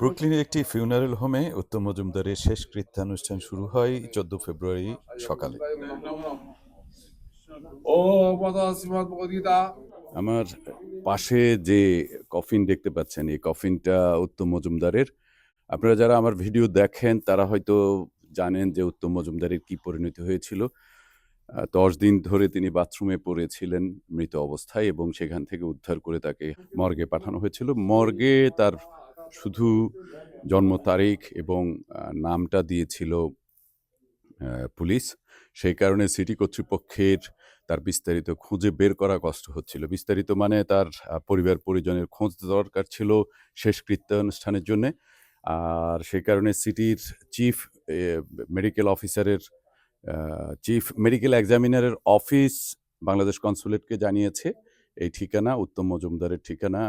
ব্রুকলিনের একটি ফিউনারেল হোমে উত্তম মজুমদারের শেষ কৃত্যানুষ্ঠান শুরু হয় চোদ্দ ফেব্রুয়ারি সকালে। আমার পাশে যে কফিন দেখতে পাচ্ছেন, এই কফিনটা উত্তম মজুমদারের। আপনারা যারা আমার ভিডিও দেখেন, তারা হয়তো জানেন যে উত্তম মজুমদারের কি পরিণতি হয়েছিল। দশ দিন ধরে তিনি বাথরুমে পড়েছিলেন মৃত অবস্থায় এবং সেখান থেকে উদ্ধার করে তাকে মর্গে পাঠানো হয়েছিল। মর্গে তার শুধু জন্ম তারিখ এবং নামটা দিয়েছিল পুলিশ। সেই কারণে সিটি কর্তৃপক্ষের তার বিস্তারিত খুঁজে বের করা কষ্ট হচ্ছিল। বিস্তারিত মানে তার পরিবার পরিজনের খোঁজ দরকার ছিল শেষ কৃত্যানুষ্ঠানের জন্য। আর সেই কারণে সিটির চিফ মেডিকেল অফিসারের চিফ মেডিকেল এক্সামিনারের অফিস বাংলাদেশ কনসুলেটকে জানিয়েছে। এই ঠিকানা উত্তম মজুমদারের ঠিকানা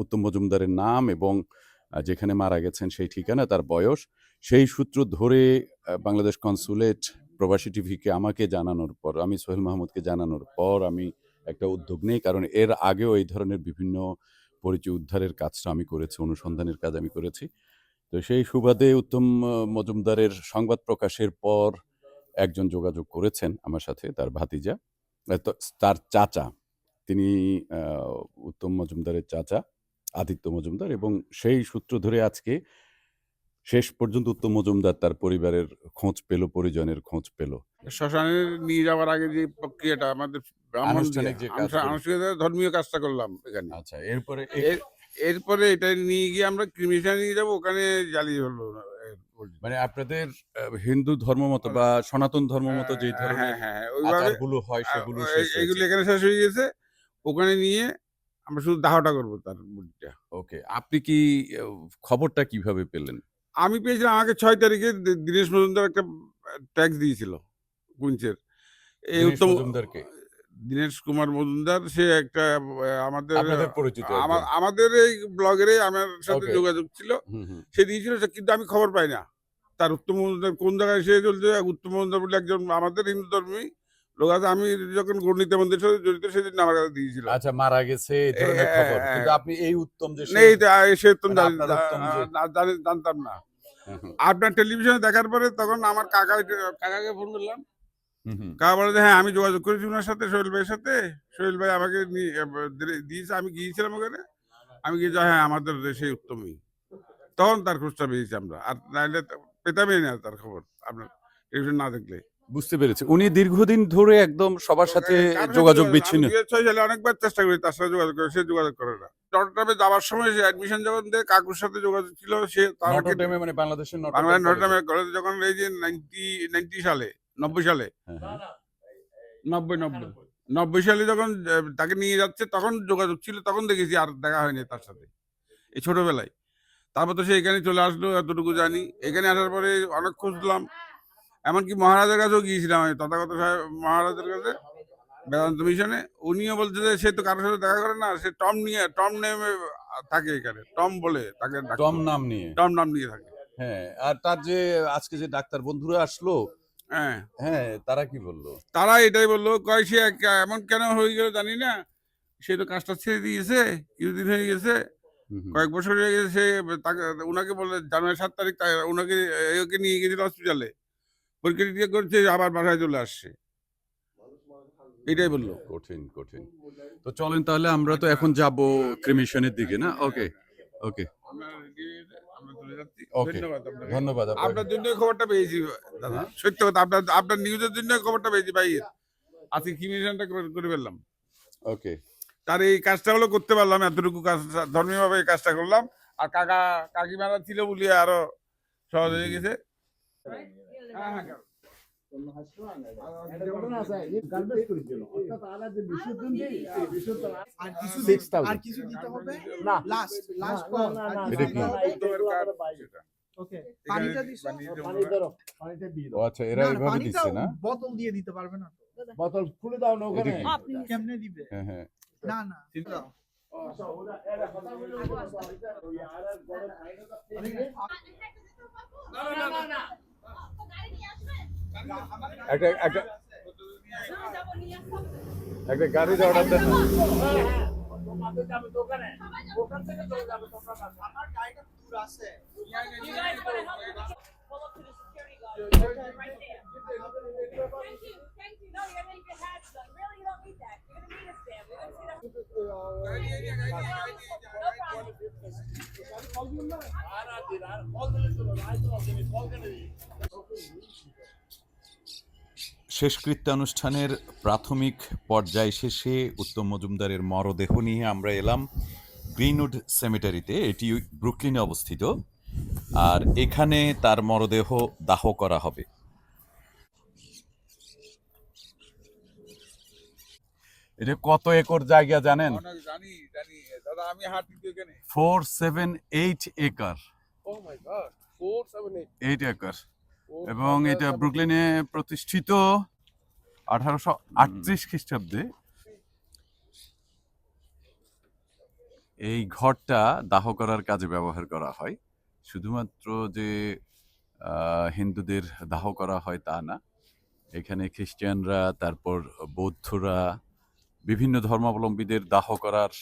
উত্তম মজুমদারের নাম এবং যেখানে মারা গেছেন সেই ঠিকানা, তার বয়স। সেই সূত্র ধরে বাংলাদেশ কনসুলেট প্রবাসী টিভিকে আমাকে জানানোর পর, আমি সোহেল মাহমুদকে জানানোর পর আমি একটা উদ্যোগ নেই, কারণ এর আগেও এই ধরনের বিভিন্ন পরিচয় উদ্ধারের কাজটা আমি করেছি, অনুসন্ধানের কাজ আমি করেছি। তো সেই সুবাদে উত্তম মজুমদারের সংবাদ প্রকাশের পর একজন যোগাযোগ করেছেন আমার সাথে তার ভাতিজা তার চাচা তিনি উত্তম মজুমদারের চাচা আদিত্য মজুমদার এবং সেই সূত্র ধরে আজকে শেষ পর্যন্ত উত্তম মজুমদার তার পরিবারের খোঁজ পেল পরিজনের খোঁজ পেল। শ্মশানে নিয়ে যাওয়ার আগে যে প্রক্রিয়াটা আমাদের ধর্মীয় কাজটা করলাম এখানে। আচ্ছা এরপরে এর- এরপরে এটা নিয়ে গিয়ে আমরা ক্রিমিশনে নিয়ে যাব ওখানে জ্বালিয়ে হলো মানে আপনাদের হিন্দু ধর্ম মতো বা সনাতন ধর্ম মতো যে হ্যাঁ ধরনের হ্যাঁ হ্যাঁ হয় সেগুলো হয়েছে। এখানে শেষ হয়ে গেছে। ওখানে নিয়ে আমরা শুধু দাহটা করব তার বুড়িটা ওকে আপনি কি খবরটা কীভাবে পেলেন? আমি পেয়েছিলাম আমাকে ছয় তারিখে দীনেশ মজুমদার একটা ট্যাক্স দিয়েছিল কুঞ্চের। এই উত্তম দীনেশ কুমার মজুমদার সে একটা আমাদের আমাদের এই ব্লগের আমার সাথে যোগাযোগ ছিল। সে দিয়েছিল কিন্তু আমি খবর পাই না। তার উত্তম মজুমদার কোন জায়গায় সে চলছে? উত্তম মজুমদার বলে একজন আমাদের হিন্দু ধর্মী লোক আছে। আমি যখন গণিত মন্দির সাথে জড়িত সেদিন আমার কাছে দিয়েছিল। আচ্ছা মারা গেছে এই ধরনের খবর। কিন্তু আপনি এই উত্তম যে নেই সে তো মানে উত্তম জানতাম না। আপনার টেলিভিশনে দেখার পরে তখন আমার কাকা কাকাকে ফোন করলাম। হুম। বলে হ্যাঁ আমি যোগাযোগ করেছি ওনার সাথে সোহেল ভাইয়ের সাথে। সোহেল ভাই আমাকে দিয়েছে আমি গিয়েছিলাম ওখানে। আমি গিয়ে হ্যাঁ আমাদের সেই উত্তমই। তখন তার খোঁজটা পেয়েছি আমরা। আর নাইলে তো পেতামই না তার খবর। আপনার টেলিভিশন না দেখলে। বুঝতে পেরেছি। উনি দীর্ঘদিন ধরে একদম সবার সাথে যোগাযোগ বিচ্ছিন্ন। 2006 সালে অনেকবার চেষ্টা করি তার সাথে যোগাযোগ করে সে যোগাযোগ করে না। চট্টগ্রামে যাওয়ার সময় সে অ্যাডমিশন যখন দেয় কাকুর সাথে যোগাযোগ ছিল সে তার আগে- মানে বাংলাদেশের নটরডেম কলেজে। যখন এই যে নাইনটি নাইনটি সালে নব্বই সালে। হ্যাঁ, হ্যাঁ। নব্বই নব্বই। নব্বই। সালে যখন তাকে নিয়ে যাচ্ছে তখন যোগাযোগ ছিল তখন দেখেছি আর দেখা হয়নি তার সাথে এই ছোটবেলায়। তারপর তো সে এখানে চলে আসলো এতটুকু জানি। এখানে আসার পরে অনেক খুঁজলাম। এমনকি মহারাজের কাছেও গিয়েছিলাম আমি তথাগত সাহেব মহারাজের কাছে বেদান্ত মিশনে। উনিও বলছে যে সে তো কারোর সাথে দেখা করে না সে টম নিয়ে টম নেমে থাকে এখানে টম বলে তাকে টম নাম নিয়ে। টম নাম নিয়ে থাকে। হ্যাঁ আর তার যে আজকে যে ডাক্তার বন্ধুরা আসলো হ্যাঁ। হ্যাঁ তারা কি বলল? তারা এটাই বলল কয় সে এমন কেন হয়ে গেল জানি না। সে তো কাজটা ছেড়ে দিয়েছে কিছুদিন হয়ে গেছে। কয়েক বছর হয়ে গেছে সে তাকে ওনাকে বলে জানুয়ারি সাত তারিখ ওনাকে একে নিয়ে গেছিল হসপিটালে পরীক্ষা করছে আবার বাসায় চলে আসছে। এটাই বলল। কঠিন কঠিন। তো চলেন তাহলে আমরা তো এখন যাব ক্রিমিশনের দিকে না? ওকে ওকে ধন্যবাদ। আপনার জন্য খবরটা পেয়েছি দাদা। সত্যি কথা আপনার আপনার নিউজের জন্য খবরটা পেয়েছি ভাই। আজকে কি মিশনটা করে ফেললাম? ওকে তার এই কাজটা হলো করতে পারলাম এতটুকু কাজ ধর্মীয় ভাবে এই কাজটা করলাম। আর কাকা কাকিমারা ছিল বলে আরও সহজ হয়ে গেছে। হ্যাঁ, হ্যাঁ, আর কিছু 6,000 আর কিছু দিতে হবে না। লাস্ট লাস্ট না, না, না। ওকে পানিটা দিছো? পানি। ধরো। পানিটা দিয়ে দাও। আচ্ছা এরা না, না, দিচ্ছে না? বোতল দিয়ে দিতে পারবে না তো? বোতল খুলে দাও না ওখানে। কি? কেমনে দিবে? হ্যাঁ হ্যাঁ। না না দাও। একটা একটা একটা গাড়ির অর্ডার দেন আমার গাড়িটা দূর আছে You. guys want to help me pull শেষকৃত্যানুষ্ঠানের প্রাথমিক পর্যায় শেষে উত্তম মজুমদারের মরদেহ নিয়ে আমরা এলাম গ্রিনউড সেমিটারিতে এটি ব্রুকলিনে অবস্থিত আর এখানে তার মরদেহ দাহ করা হবে। এটা কত একর জায়গা জানেন? Four seven eight acre. Oh. Eight acre. এবং এটা. ব্রুকলিনে প্রতিষ্ঠিত আঠারোশো আটত্রিশ খ্রিস্টাব্দে। এই ঘরটা দাহ করার কাজে ব্যবহার করা হয়। শুধুমাত্র যে হিন্দুদের দাহ করা হয় তা না। এখানে খ্রিস্টানরা তারপর বৌদ্ধরা বিভিন্ন ধর্মাবলম্বীদের দাহ করার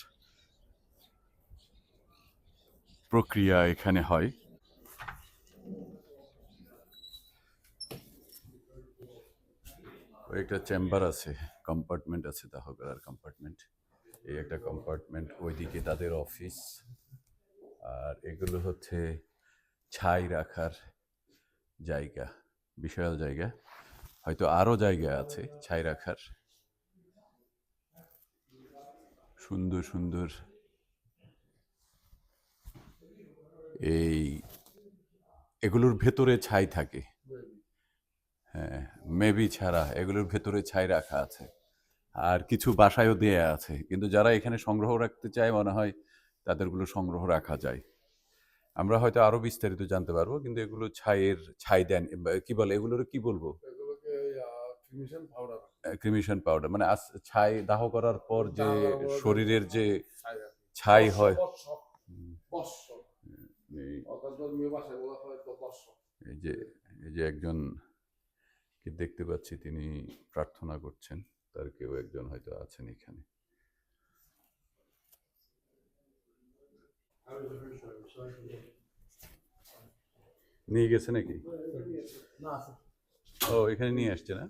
প্রক্রিয়া এখানে হয়। একটা চেম্বার আছে কম্পার্টমেন্ট আছে দাহ করার কম্পার্টমেন্ট এই একটা কম্পার্টমেন্ট ওইদিকে তাদের অফিস আর এগুলো হচ্ছে ছাই রাখার জায়গা, বিশাল জায়গা। হয়তো আরও জায়গা আছে ছাই রাখার। সুন্দর সুন্দর। এই, এগুলোর ভেতরে ছাই থাকে। হ্যাঁ মেবি ছাড়া এগুলোর ভেতরে ছাই রাখা আছে। আর কিছু বাসায়ও দেয়া আছে। কিন্তু যারা এখানে সংগ্রহ রাখতে চায় মনে হয় তাদেরগুলো সংগ্রহ রাখা যায়। আমরা হয়তো আরও বিস্তারিত জানতে পারব কিন্তু এগুলো ছাইয়ের ছাই দেন কি বলে এগুলোর কি বলব? ক্রিমিশন পাউডার মানে ছাই দাহ করার পর যে শরীরের যে ছাই হয়। এই যে এই যে একজন কে দেখতে পাচ্ছি তিনি প্রার্থনা করছেন, তার কেউ একজন হয়তো আছেন এখানে। নিয়ে গেছে নাকি? ও, এখানে নিয়ে আসছে না?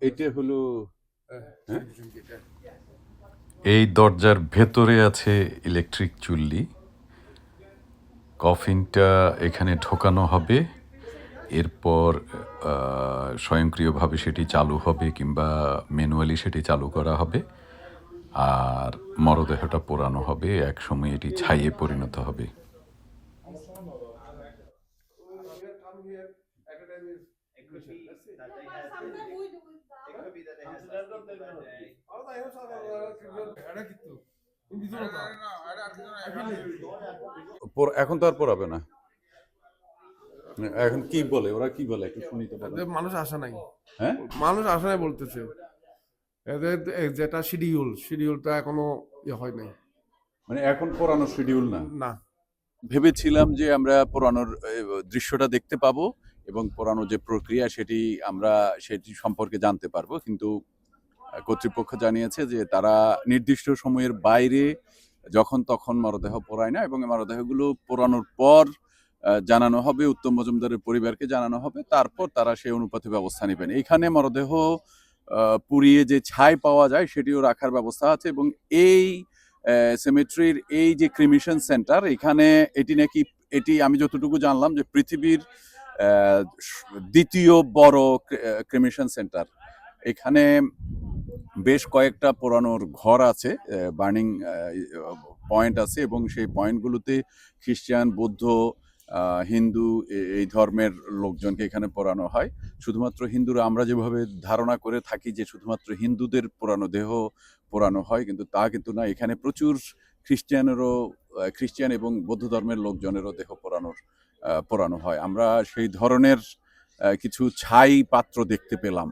এটা হলো হ্যাঁ? এই দরজার ভেতরে আছে ইলেকট্রিক চুল্লি। কফিনটা এখানে ঢোকানো হবে। এরপর স্বয়ংক্রিয়ভাবে সেটি চালু হবে কিংবা ম্যানুয়ালি সেটি চালু করা হবে। আর মরদেহটা পোড়ানো হবে। এক সময় এটি ছাইয়ে পরিণত হবে। পর- এখন তো আর পড়াবে না এখন কি বলে ওরা কি বলে একটু শুনি তো মানুষ আসা নাই হ্যাঁ মানুষ আসে নাই বলতেছে এদের এ- যেটা শিডিউল শিডিউলটা এখনও ইয়ে হয় নাই মানে এখন পড়ানো শিডিউল না না ভেবেছিলাম যে আমরা পোড়ানোর দৃশ্যটা দেখতে পাবো এবং পোড়ানোর যে প্রক্রিয়া সেটি আমরা সেটি সম্পর্কে জানতে পারব। কিন্তু কর্তৃপক্ষ জানিয়েছে যে তারা নির্দিষ্ট সময়ের বাইরে যখন তখন মরদেহ পোড়ায় না এবং মরদেহগুলো পোড়ানোর পর জানানো হবে, উত্তম মজুমদারের পরিবারকে জানানো হবে, তারপর তারা সেই অনুপাতে ব্যবস্থা নেবেন। এইখানে মরদেহ পুড়িয়ে যে ছাই পাওয়া যায় সেটিও রাখার ব্যবস্থা আছে এবং এই সেমেট্রির এই যে ক্রিমিশন সেন্টার এখানে এটি নাকি, এটি আমি যতটুকু জানলাম যে পৃথিবীর দ্বিতীয় বড় ক্রিমিশন সেন্টার। এখানে বেশ কয়েকটা পোড়ানোর ঘর আছে বার্নিং পয়েন্ট আছে এবং সেই পয়েন্টগুলোতে খ্রিস্টান, বৌদ্ধ হিন্দু এই ধর্মের লোকজনকে এখানে পোড়ানো হয়। শুধুমাত্র হিন্দুরা, আমরা যেভাবে ধারণা করে থাকি যে শুধুমাত্র হিন্দুদের পোড়ানো দেহ পোড়ানো হয়, কিন্তু তা কিন্তু না। এখানে প্রচুর খ্রিস্টানেরও খ্রিস্টান এবং বৌদ্ধ ধর্মের লোকজনেরও দেহ পোড়ানোর পোড়ানো হয়। আমরা সেই ধরনের কিছু ছাই পাত্র দেখতে পেলাম।